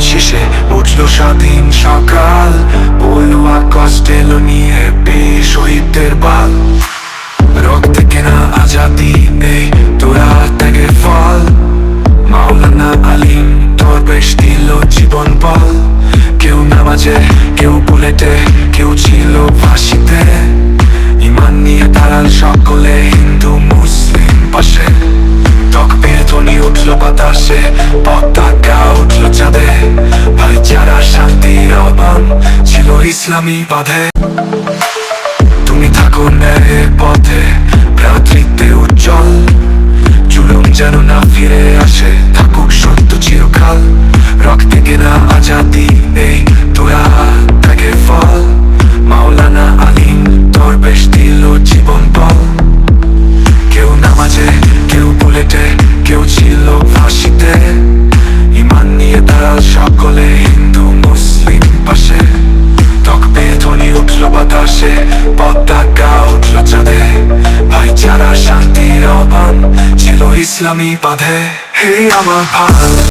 শেষে উঠল স্বাধীন সকাল। বলল আকাশ টেলো নিয়ে পে শহীদদের বাল। রক্তে কেনা আজাদি নেই তোরা ত্যাগের ফল। মাওলানা আলিম তোর বেশ দিল জীবন বল কেউ নামাজে, কেউ বুলেটে, কেউ ছিল ফাঁসিতে। ইমান নিয়ে দাঁড়াল সকলে হিন্দু, মুসলিম পাশে। টক পেয়ে ধ্বনি উঠল বাতাসে ইসলামী বাধে। তুমি থাকো ন্যায়ের পথে। বাতাসে পতাকা উঠল চাঁদে। ভাইচারা শান্তির আহ্বান ছিল ইসলামী বাঁধে। হে আমার ভাই।